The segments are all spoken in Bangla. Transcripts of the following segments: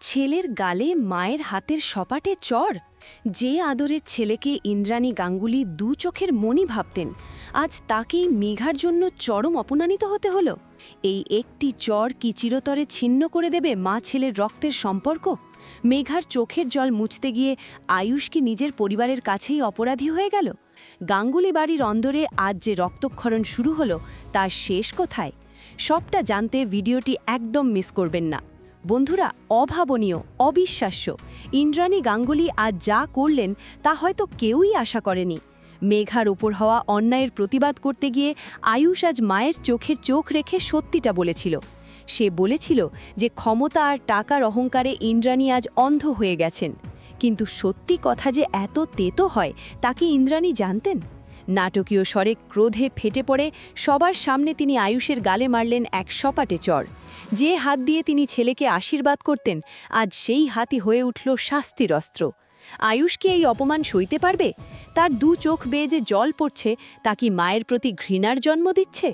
ছেলের গালে মায়ের হাতের সপাটে চর। যে আদরের ছেলেকে ইন্দ্রাণী গাঙ্গুলি দু চোখের মনি ভাবতেন, আজ তাকেই মেঘার জন্য চরম অপমানিত হতে হলো। এই একটি চর কি চিরতরে ছিন্ন করে দেবে মা ছেলের রক্তের সম্পর্ক? মেঘার চোখের জল মুছতে গিয়ে আয়ুষ কি নিজের পরিবারের কাছেই অপরাধী হয়ে গেল? গাঙ্গুলি বাড়ির অন্দরে আজ যে রক্তক্ষরণ শুরু হলো, তার শেষ কোথায়? সবটা জানতে ভিডিওটি একদম মিস করবেন না। বন্ধুরা, অভাবনীয়, অবিশ্বাস্য। ইন্দ্রাণী গাঙ্গুলি আজ যা করলেন, তা হয়তো কেউই আশা করেনি। মেঘার ওপর হওয়া অন্যায়ের প্রতিবাদ করতে গিয়ে আয়ুষ আজ মায়ের চোখের চোখ রেখে সত্যিটা বলেছিল। সে বলেছিল যে ক্ষমতা আর টাকার অহংকারে ইন্দ্রাণী আজ অন্ধ হয়ে গেছেন। কিন্তু সত্যি কথা যে এত তেতো হয় তাকে ইন্দ্রাণী জানতেন? নাটকীয় স্বরে ক্রোধে ফেটে পড়ে, সবার সামনে তিনি আয়ুষের গালে মারলেন এক সপাটে চর। যে হাত দিয়ে তিনি ছেলেকে আশীর্বাদ করতেন, আজ সেই হাতই হয়ে উঠল শাস্তির অস্ত্র। আয়ুষ কি এই অপমান সইতে পারবে? তার দু চোখ বেয়ে যে জল পড়ছে, তা কি মায়ের প্রতি ঘৃণার জন্ম দিচ্ছে?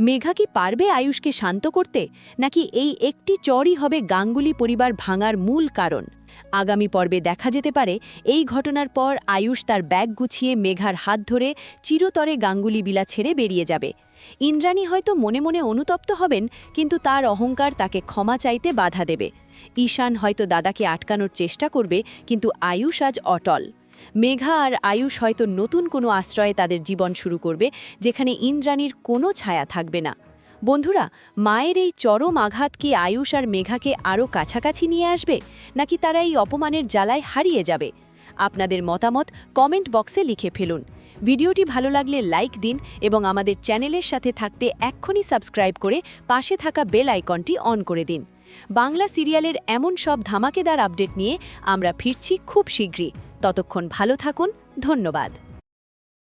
মেঘা কি পারবে আয়ুষকে শান্ত করতে? নাকি এই একটি চরই হবে গাঙ্গুলি পরিবার ভাঙার মূল কারণ? আগামী পর্বে দেখা যেতে পারে। এই ঘটনার পর আয়ুষ তার ব্যাগ গুছিয়ে মেঘার হাত ধরে চিরতরে গাঙ্গুলি বিলা ছেড়ে বেরিয়ে যাবে। ইন্দ্রাণী হয়তো মনে মনে অনুতপ্ত হবেন, কিন্তু তার অহংকার তাকে ক্ষমা চাইতে বাধা দেবে। ঈশান হয়তো দাদাকে আটকানোর চেষ্টা করবে, কিন্তু আয়ুষ আজ অটল। মেঘা আর আয়ুষ হয়তো নতুন কোনো আশ্রয়ে তাদের জীবন শুরু করবে, যেখানে ইন্দ্রাণীর কোনো ছায়া থাকবে না। বন্ধুরা, মায়ের এই চরম আঘাত কি আয়ুষ আর মেঘাকে আরও কাছাকাছি নিয়ে আসবে, নাকি তারা এই অপমানের জ্বালায় হারিয়ে যাবে? আপনাদের মতামত কমেন্ট বক্সে লিখে ফেলুন। ভিডিওটি ভালো লাগলে লাইক দিন এবং আমাদের চ্যানেলের সাথে থাকতে এক্ষুনি সাবস্ক্রাইব করে পাশে থাকা বেল আইকনটি অন করে দিন। বাংলা সিরিয়ালের এমন সব ধামাকেদার আপডেট নিয়ে আমরা ফিরছি খুব শীঘ্রই। ততক্ষণ ভালো থাকুন, ধন্যবাদ।